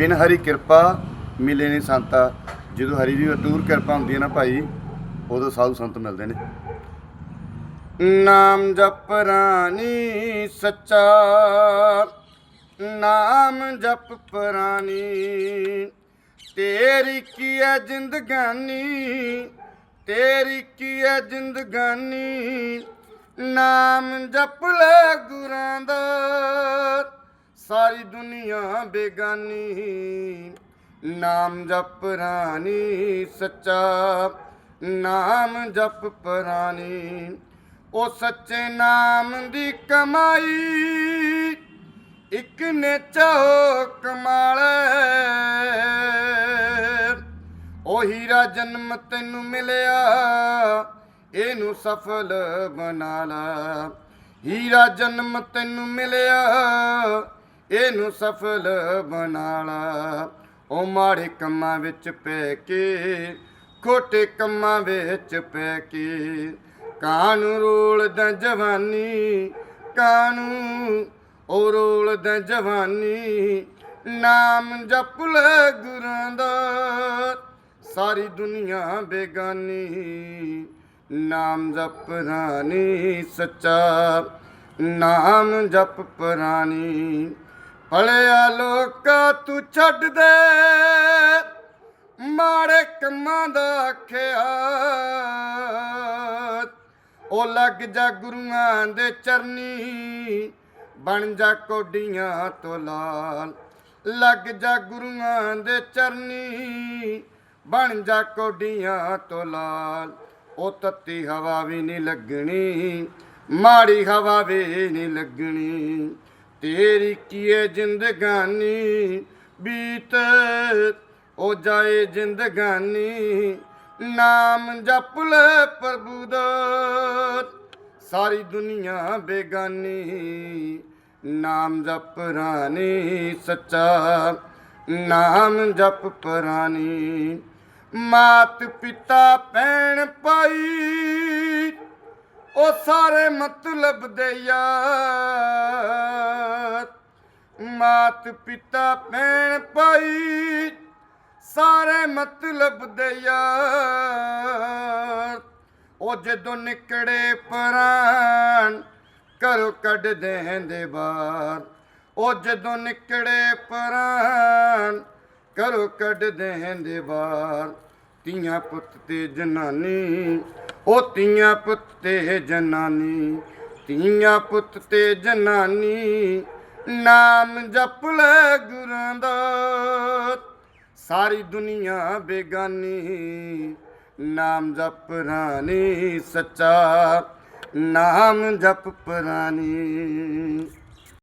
ਬਿਨ ਹਰੀ ਕਿਰਪਾ ਮਿਲੇ ਨਹੀਂ ਸੰਤਾ। ਜਦੋਂ ਹਰੀ ਦੀ ਅਟੂਰ ਕਿਰਪਾ ਹੁੰਦੀ ਹੈ ਨਾ ਭਾਈ, ਉਦੋਂ ਸਾਧੂ ਸੰਤ ਮਿਲਦੇ ਨੇ। ਨਾਮ ਜਪ ਰਾਣੀ ਸੱਚਾ, ਨਾਮ ਜਪ ਪ੍ਰਾਨੀ ਤੇਰੀ ਕੀ ਹੈ ਜ਼ਿੰਦਗਾਨੀ, ਤੇਰੀ ਕੀ ਹੈ ਜ਼ਿੰਦਗਾਨੀ, ਨਾਮ ਜਪ ਲੈ ਗੁਰਾਂ ਦਾ ਸਾਰੀ ਦੁਨੀਆ ਬੇਗਾਨੀ। ਨਾਮ ਜਪ ਰਾਣੀ, ਸੱਚਾ ਨਾਮ ਜਪ ਪ੍ਰਾਨੀ ਉਹ ਸੱਚੇ ਨਾਮ ਦੀ ਕਮਾਈ, ਇੱਕ ਨੇ ਚਾਹੋ ਕਮਾਲੇ ਉਹ ਹੀਰਾ ਜਨਮ ਤੈਨੂੰ ਮਿਲਿਆ, ਇਹਨੂੰ ਸਫਲ ਬਣਾ ਲਾ। ਹੀਰਾ ਜਨਮ ਤੈਨੂੰ ਮਿਲਿਆ ਇਹਨੂੰ ਸਫਲ ਬਣਾ ਲਾ। ਉਹ ਮਾੜੇ ਕੰਮਾਂ ਵਿੱਚ ਪੈ ਕੇ, ਖੋਟੇ ਕੰਮਾਂ ਵਿੱਚ ਪੈ ਕੇ। ਕਾਨੂੰ ਰੋਲਦਾ ਜਵਾਨੀ ਕਾਨੂੰ ਉਹ ਰੋਲਦਾ ਜਵਾਨੀ। ਨਾਮ ਜਪ ਲੈ ਗੁਰਾਂ ਦਾ, ਸਾਰੀ ਦੁਨੀਆ ਬੇਗਾਨੀ। ਨਾਮ ਜਪ ਰਾਣੀ ਸੱਚਾ, ਨਾਮ ਜਪ ਪ੍ਰਾਨੀ ਭਲਿਆ ਲੋਕਾ ਤੂੰ ਛੱਡ ਦੇ। ਮਾੜੇ ਕੰਮਾਂ ਦਾ ਆਖਿਆ ਉਹ ਲੱਗ ਜਾ ਗੁਰੂਆਂ ਦੇ ਚਰਨੀ, ਬਣ ਜਾ ਕੋਡੀਆਂ ਤੋਂ ਲਾਲ। ਲੱਗ ਜਾ ਗੁਰੂਆਂ ਦੇ ਚਰਨੀ, ਬਣ ਜਾ ਕੋਡੀਆਂ ਤੋਂ ਲਾਲ। ਉਹ ਤੱਤੀ ਹਵਾ ਵੀ ਨਹੀਂ ਲੱਗਣੀ, ਮਾੜੀ ਹਵਾ ਵੀ ਨਹੀਂ ਲੱਗਣੀ। ਤੇਰੀ ਕੀਏ ਜ਼ਿੰਦਗਾਨੀ? ਬੀਤ ਉਹ ਜਾਏ ਜ਼ਿੰਦਗਾਨੀ। ਨਾਮ ਜਪ ਲੈ ਪ੍ਰਭੂ ਦਾ। ਸਾਰੀ ਦੁਨੀਆ ਬੇਗਾਨੀ। ਨਾਮ ਜਪ ਰਾਣੀ, ਸੱਚਾ। ਨਾਮ ਜਪ ਪ੍ਰਾਨੀ। ਮਾਤ ਪਿਤਾ ਭੈਣ ਪਾਈ ਉਹ ਸਾਰੇ ਮਤਲਬ ਦੇ ਯਾਰ। ਮਾਤ ਪਿਤਾ ਭੈਣ ਭਾਈ, ਸਾਰੇ ਮਤਲਬ ਦੇ ਯਾਰ। ਉਹ ਜਦੋਂ ਨਿਕੜੇ ਪ੍ਰਾਨ ਕਰੋ ਕੱਢ ਦੇਂਦੇ ਬਾਹਰ। ਉਹ ਜਦੋਂ ਨਿਕੜੇ ਪ੍ਰਾਨ ਕਰੋ ਕੱਢ ਦੇਂਦੇ ਬਾਹਰ। ਤੀਆਂ ਪੁੱਤ ਤੇ ਜਨਾਨੀ, ਉਹ ਤੀਆਂ ਪੁੱਤ ਤੇ ਜਨਾਨੀ। ਤੀਆਂ ਪੁੱਤ ਤੇ ਜਨਾਨੀ ਨਾਮ ਜਪ ਲੈ ਗੁਰਾਂ ਦਾ। ਸਾਰੀ ਦੁਨੀਆ ਬੇਗਾਨੀ, ਨਾਮ ਜਪ ਰਾਣੀ ਸੱਚਾ, ਨਾਮ ਜਪ ਪ੍ਰਾਨੀ।